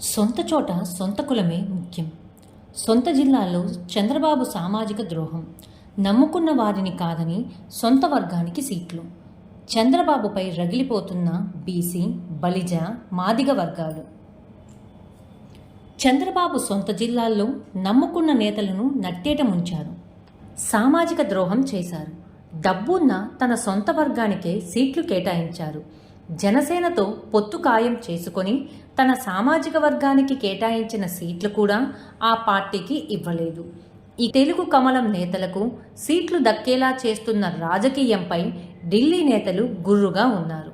సొంత చోట సొంత కులమే ముఖ్యం. సొంత జిల్లాలో చంద్రబాబు సామాజిక ద్రోహం. నమ్ముకున్న వారిని కాదని సొంత వర్గానికి సీట్లు. చంద్రబాబుపై రగిలిపోతున్న బీసీ బలిజ మాదిగ వర్గాలు. చంద్రబాబు సొంత జిల్లాల్లో నమ్ముకున్న నేతలను నట్టేట ముంచారు. సామాజిక ద్రోహం చేశారు. డబ్బున్న తన సొంత వర్గానికే సీట్లు కేటాయించారు. జనసేనతో పొత్తు ఖాయం చేసుకొని తన సామాజిక వర్గానికి కేటాయించిన సీట్లు కూడా ఆ పార్టీకి ఇవ్వలేదు. ఈ తెలుగు కమలం నేతలకు సీట్లు దక్కేలా చేస్తున్న రాజకీయంపై ఢిల్లీ నేతలు గుర్రుగా ఉన్నారు.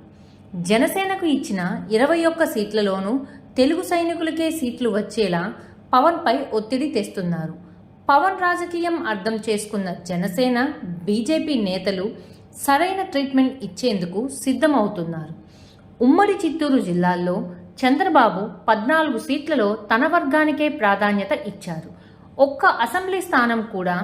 జనసేనకు ఇచ్చిన ఇరవై ఒక్క సీట్లలోనూ తెలుగు సైనికులకే సీట్లు వచ్చేలా పవన్పై ఒత్తిడి తెస్తున్నారు. పవన్ రాజకీయం అర్థం చేసుకున్న జనసేన బీజేపీ నేతలు సరైన ట్రీట్మెంట్ ఇచ్చేందుకు సిద్ధమవుతున్నారు. ఉమ్మడి చిత్తూరు జిల్లాల్లో చంద్రబాబు పద్నాలుగు సీట్లలో తన వర్గానికే ప్రాధాన్యత ఇచ్చారు. ఒక్క అసెంబ్లీ స్థానం కూడా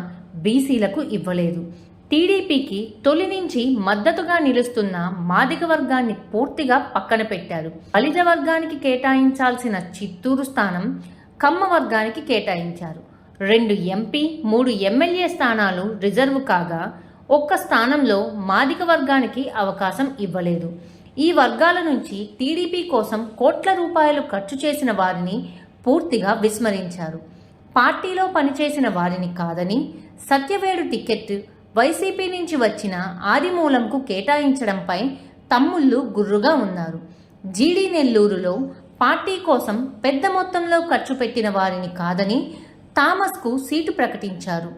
బీసీలకు ఇవ్వలేదు. టీడీపీకి తొలి నుంచి మద్దతుగా నిలుస్తున్న మాదిగ వర్గాన్ని పూర్తిగా పక్కన పెట్టారు. బలిజ వర్గానికి కేటాయించాల్సిన చిత్తూరు స్థానం కమ్మ వర్గానికి కేటాయించారు. రెండు ఎంపీ మూడు ఎమ్మెల్యే స్థానాలు రిజర్వ్ కాగా ఒక్క స్థానంలో మాదిక వర్గానికి అవకాశం ఇవ్వలేదు. ఈ వర్గాల నుంచి టీడీపీ కోసం కోట్ల రూపాయలు ఖర్చు చేసిన వారిని పూర్తిగా విస్మరించారు. పార్టీలో పనిచేసిన వారిని కాదని సత్యవేడు టికెట్ వైసీపీ నుంచి వచ్చిన ఆదిమూలంకు కేటాయించడంపై తమ్ముళ్ళు గుర్రుగా ఉన్నారు. జీడీ నెల్లూరులో పార్టీ కోసం పెద్ద మొత్తంలో ఖర్చు పెట్టిన వారిని కాదని థామస్కు సీటు ప్రకటించారు.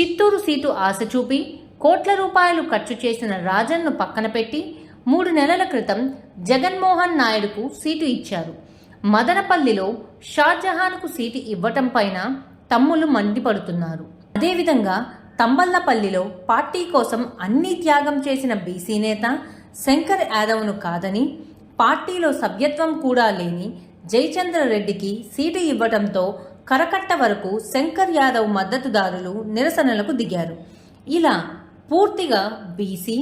చిత్తూరు సీటు ఆశ చూపి కోట్ల రూపాయలు ఖర్చు చేసిన రాజన్ను పక్కన పెట్టి మూడు నెలల క్రితం జగన్మోహన్ నాయుడుకు సీటు ఇచ్చారు. మదనపల్లిలో షాజహాన్కు సీటు ఇవ్వటం పైన తమ్ములు మండిపడుతున్నారు. అదేవిధంగా తంబల్లపల్లిలో పార్టీ కోసం అన్ని త్యాగం చేసిన బీసీ నేత శంకర్ యాదవ్ను కాదని పార్టీలో సభ్యత్వం కూడా లేని జయచంద్రరెడ్డికి సీటు ఇవ్వటంతో కరకట్ట వరకు శంకర్ యాదవ్ మద్దతుదారులు నిరసనలకు దిగారు. ఇలా పూర్తిగా బీసీ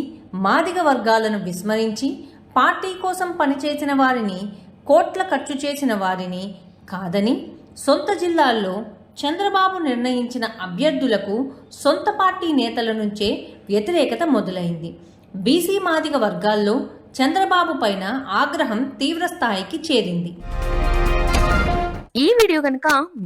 మాదిగ వర్గాలను విస్మరించి పార్టీ కోసం పనిచేసిన వారిని కోట్ల ఖర్చు చేసిన వారిని కాదని సొంత జిల్లాల్లో చంద్రబాబు నిర్ణయించిన అభ్యర్థులకు సొంత పార్టీ నేతల నుంచే వ్యతిరేకత మొదలైంది. బీసీ మాదిగ వర్గాల్లో చంద్రబాబు పైన ఆగ్రహం తీవ్రస్థాయికి చేరింది. ఈ వీడియో కనుక